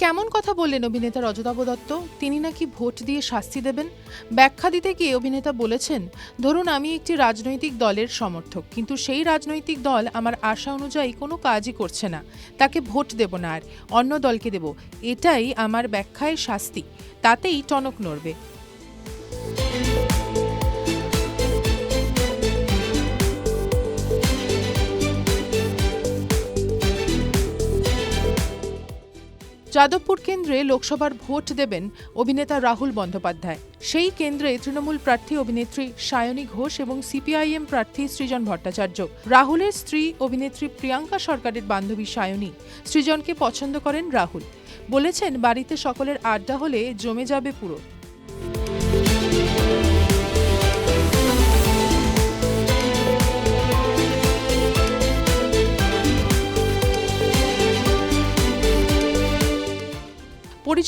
কেমন কথা বললেন অভিনেতা রজতাভ দত্ত? তিনি নাকি ভোট দিয়ে শাস্তি দেবেন? ব্যাখ্যা দিতে গিয়ে অভিনেতা বলেছেন, ধরুন আমি একটি রাজনৈতিক দলের সমর্থক, কিন্তু সেই রাজনৈতিক দল আমার আশা অনুযায়ী কোনো কাজই করছে না। তাকে ভোট দেব না আর, অন্য দলকে দেব। এটাই আমার ব্যাখ্যায় শাস্তি। তাতেই টনক নড়বে। যাদবপুর কেন্দ্রে লোকসভার ভোট দেবেন অভিনেতা রাহুল বন্দ্যোপাধ্যায়। সেই কেন্দ্রে তৃণমূল প্রার্থী অভিনেত্রী সায়নী ঘোষ এবং সিপিআইএম প্রার্থী সৃজন ভট্টাচার্য। রাহুলের স্ত্রী অভিনেত্রী প্রিয়াঙ্কা সরকারের বান্ধবী সায়নী। সৃজনকে পছন্দ করেন রাহুল। বলেছেন, বাড়িতে সকলের আড্ডা হলে জমে যাবে পুরো।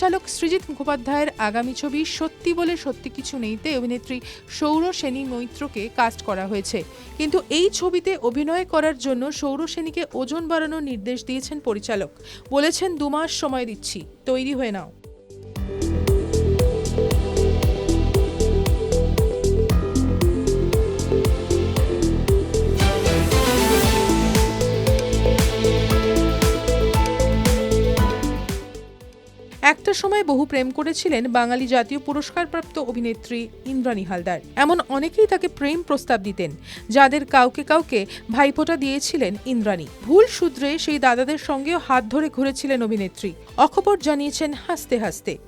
পরিচালক সৃজিৎ মুখোপাধ্যায়ের আগামী ছবি সত্যি বলে সত্যি কিছু নেইতে অভিনেত্রী সৌর সেনী মৈত্রকে কাস্ট করা হয়েছে। কিন্তু এই ছবিতে অভিনয় করার জন্য সৌর সেনীকে ওজন বাড়ানোর নির্দেশ দিয়েছেন পরিচালক। বলেছেন দুমাস সময় দিচ্ছি। তৈরি হয়ে নাও। একটা সময় বহু প্রেম করেছিলেন বাঙালি জাতীয় পুরস্কারপ্রাপ্ত অভিনেত্রী ইন্দ্রাণী হালদার। এমন অনেকেই তাকে প্রেম প্রস্তাব দিতেন, যাদের কাউকে কাউকে ভাইফোঁটা দিয়েছিলেন ইন্দ্রাণী। ভুল সূত্রে সেই দাদাদের সঙ্গেও হাত ধরে ঘুরেছিলেন অভিনেত্রী। অখবর জানিয়েছেন হাসতে হাসতে।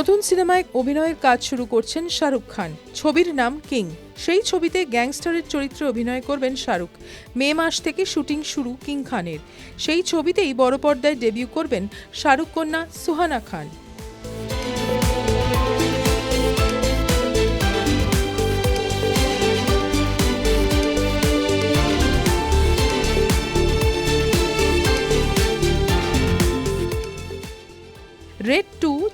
নতুন সিনেমায় অভিনয়ের কাজ শুরু করছেন শাহরুখ খান। ছবির নাম কিং। সেই ছবিতে গ্যাংস্টারের চরিত্রে অভিনয় করবেন শাহরুখ। মে মাস থেকে শুটিং শুরু কিং খানের। সেই ছবিতেই বড় পর্দায় ডেবিউ করবেন শাহরুখ কন্যা সুহানা খান।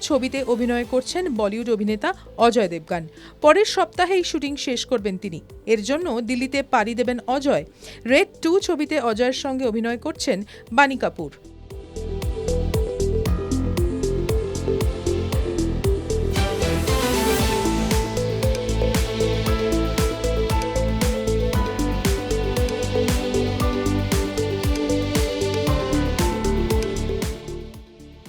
ছবিতে অভিনয় করছেন বলিউড অভিনেতা অজয় দেবগান। পরের সপ্তাহেই শুটিং শেষ করবেন তিনি। এর জন্য দিল্লিতে পাড়ি দেবেন অজয়। রেড টু ছবিতে অজয়ের সঙ্গে অভিনয় করছেন বাণী কাপুর।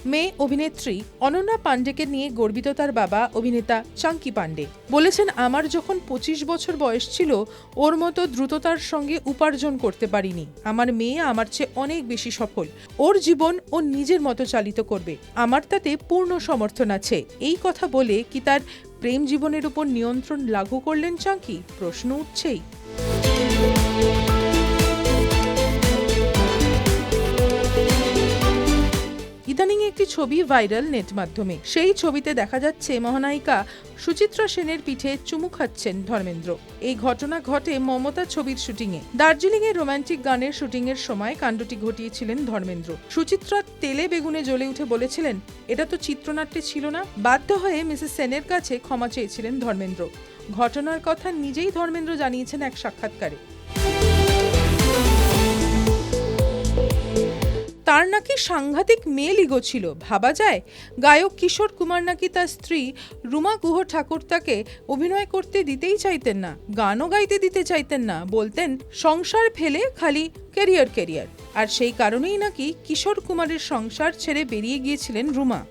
মেয়ে অভিনেত্রী অনন্যা পাণ্ডেকে নিয়ে গর্বিত তার বাবা অভিনেতা চাঙ্কি পাণ্ডে। বলেছেন, আমার যখন পঁচিশ বছর বয়স ছিল, ওর মতো দ্রুততার সঙ্গে উপার্জন করতে পারিনি। আমার মেয়ে আমার চেয়ে অনেক বেশি সফল। ওর জীবন ও নিজের মতো চালিত করবে। আমার তাতে পূর্ণ সমর্থন আছে। এই কথা বলে কি তার প্রেম জীবনের উপর নিয়ন্ত্রণ লাগু করলেন চাঙ্কি? প্রশ্ন উঠছেই। ছবি ভাইরাল নেট মাধ্যমে। সেই ছবিতে দেখা যাচ্ছে মহানায়িকা সুচিত্রা সেনের পিঠে চুমু খাচ্ছেন ধর্মেন্দ্র। এই ঘটনা ঘটে মমতা ছবির শুটিংয়ে। দার্জিলিং এর রোমান্টিক গানের শুটিং এর সময় কাণ্ডটি ঘটিয়েছিলেন ধর্মেন্দ্র। সুচিত্রা তেলে বেগুনে জ্বলে উঠে বলেছিলেন, এটা তো চিত্রনাট্যে ছিল না। বাধ্য হয়ে মিসেস সেনের কাছে ক্ষমা চেয়েছিলেন ধর্মেন্দ্র। ঘটনার কথা নিজেই ধর্মেন্দ্র জানিয়েছেন এক সাক্ষাৎকারে। তার নাকি সাংঘাতিক মেল ইগো ছিল। ভাবা যায়, গায়ক কিশোর কুমার নাকি তার স্ত্রী রুমা গুহ ঠাকুর তাকে অভিনয় করতে দিতেই চাইতেন না, গানও গাইতে দিতে চাইতেন না, বলতেন, সংসার ফেলে খালি ক্যারিয়ার ক্যারিয়ার। আর সেই কারণেই নাকি কিশোর কুমারের সংসার ছেড়ে বেরিয়ে গিয়েছিলেন রুমা।